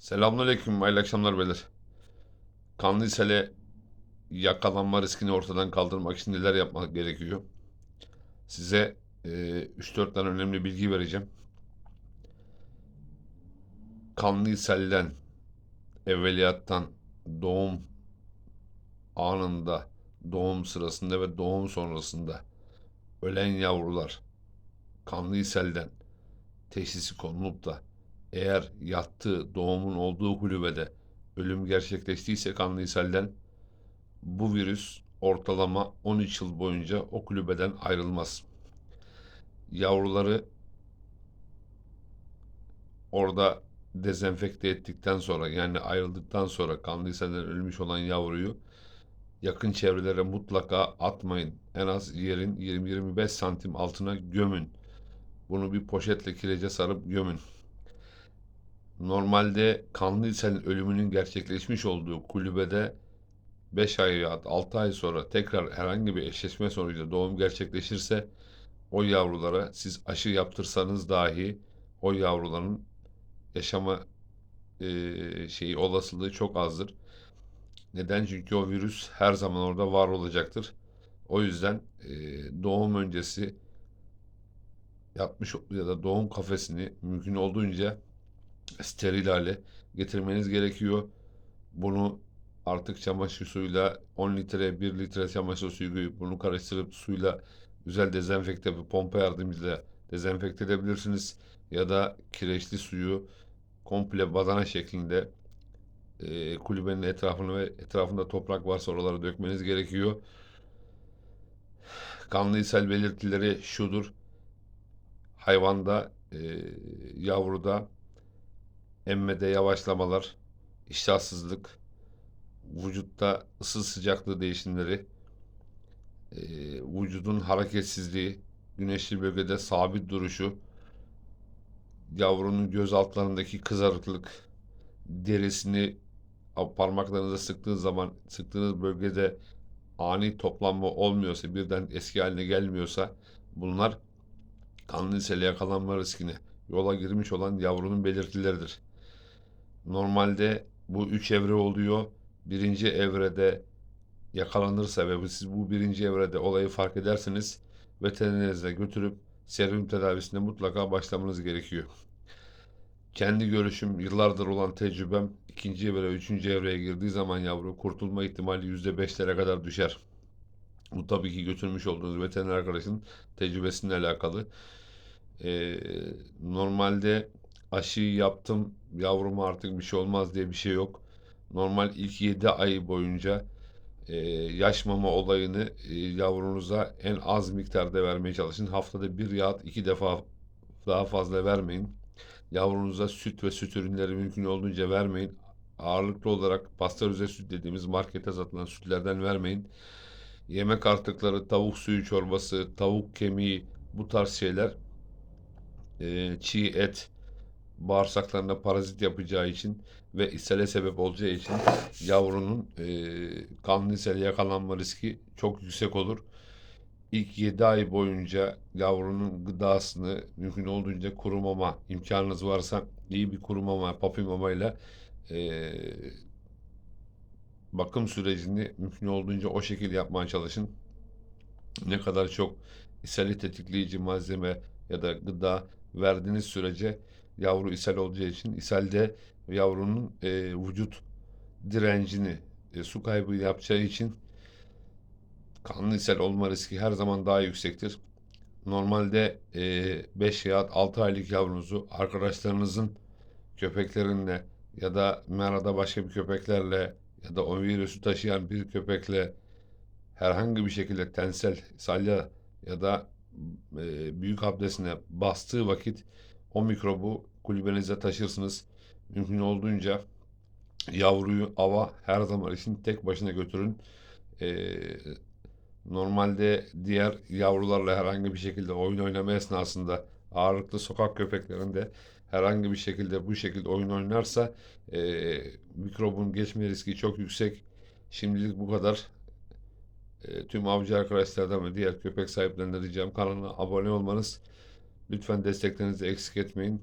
Selamünaleyküm, hayırlı akşamlar beyler. Kanlıhisar'e yakalanma riskini ortadan kaldırmak için neler yapmak gerekiyor? Size e, 3-4 tane önemli bilgi vereceğim. Kanlıhisar'den, evveliyattan, doğum anında, doğum sırasında ve doğum sonrasında ölen yavrular Kanlıhisar'den teşhisi konulup da eğer yattığı doğumun olduğu kulübede ölüm gerçekleştiyse kanlı ishalden bu virüs ortalama 13 yıl boyunca o kulübeden ayrılmaz. Yavruları orada dezenfekte ettikten sonra yani ayrıldıktan sonra kanlı ishalden ölmüş olan yavruyu yakın çevrelere mutlaka atmayın. En az yerin 20-25 santim altına gömün. Bunu bir poşetle kirece sarıp gömün. Normalde Kanlıhisar'ın ölümünün gerçekleşmiş olduğu kulübede 5 ay ya 6 ay sonra tekrar herhangi bir eşleşme sonucunda doğum gerçekleşirse o yavrulara siz aşı yaptırsanız dahi o yavruların yaşama e, şeyi olasılığı çok azdır. Neden? Çünkü o virüs her zaman orada var olacaktır. O yüzden e, doğum öncesi yapmış ya da doğum kafesini mümkün olduğunca steril hale getirmeniz gerekiyor. Bunu artık çamaşır suyuyla 10 litre 1 litre çamaşır suyu bunu karıştırıp suyla güzel dezenfekte bir pompa yardımıyla dezenfekte edebilirsiniz. Ya da kireçli suyu komple badana şeklinde e, kulübenin etrafını ve etrafında toprak varsa oralara dökmeniz gerekiyor. Kanlı ishal belirtileri şudur. Hayvanda, e, yavruda emmede yavaşlamalar, iştahsızlık, vücutta ısı sıcaklığı değişimleri, vücudun hareketsizliği, güneşli bölgede sabit duruşu, yavrunun göz altlarındaki kızarıklık, derisini parmaklarınıza sıktığınız zaman sıktığınız bölgede ani toplanma olmuyorsa, birden eski haline gelmiyorsa bunlar kanlı isele yakalanma riskine yola girmiş olan yavrunun belirtileridir. Normalde bu üç evre oluyor. Birinci evrede yakalanırsa ve siz bu birinci evrede olayı fark ederseniz veterinerinize götürüp serum tedavisine mutlaka başlamanız gerekiyor. Kendi görüşüm, yıllardır olan tecrübem ikinci evre, üçüncü evreye girdiği zaman yavru kurtulma ihtimali yüzde beşlere kadar düşer. Bu tabii ki götürmüş olduğunuz veteriner arkadaşın tecrübesiyle alakalı. Ee, normalde aşıyı yaptım, yavruma artık bir şey olmaz diye bir şey yok. Normal ilk 7 ay boyunca e, yaş mama olayını e, yavrunuza en az miktarda vermeye çalışın. Haftada bir ya iki defa daha fazla vermeyin. Yavrunuza süt ve süt ürünleri mümkün olduğunca vermeyin. Ağırlıklı olarak pastörize süt dediğimiz markete satılan sütlerden vermeyin. Yemek artıkları, tavuk suyu çorbası, tavuk kemiği bu tarz şeyler e, çiğ et bağırsaklarında parazit yapacağı için ve ishale sebep olacağı için yavrunun e, kanlı ishale yakalanma riski çok yüksek olur. İlk 7 ay boyunca yavrunun gıdasını mümkün olduğunca kurumama imkanınız varsa iyi bir kurumama, papi mamayla e, bakım sürecini mümkün olduğunca o şekilde yapmaya çalışın. Ne kadar çok ishali tetikleyici malzeme ya da gıda verdiğiniz sürece yavru ishal olacağı için ishalde yavrunun e, vücut direncini e, su kaybı yapacağı için kanlı ishal olma riski her zaman daha yüksektir. Normalde e, 5 ya 6 aylık yavrunuzu arkadaşlarınızın köpeklerinle ya da merada başka bir köpeklerle ya da o virüsü taşıyan bir köpekle herhangi bir şekilde tensel salya ya da e, büyük abdestine bastığı vakit o mikrobu kulübenize taşırsınız. Mümkün olduğunca yavruyu ava her zaman için tek başına götürün. E, normalde diğer yavrularla herhangi bir şekilde oyun oynama esnasında ağırlıklı sokak köpeklerinde herhangi bir şekilde bu şekilde oyun oynarsa e, mikrobun geçme riski çok yüksek. Şimdilik bu kadar. E, tüm avcı arkadaşlardan ve diğer köpek sahiplerinden ricam kanalına abone olmanız. Lütfen desteklerinizi eksik etmeyin.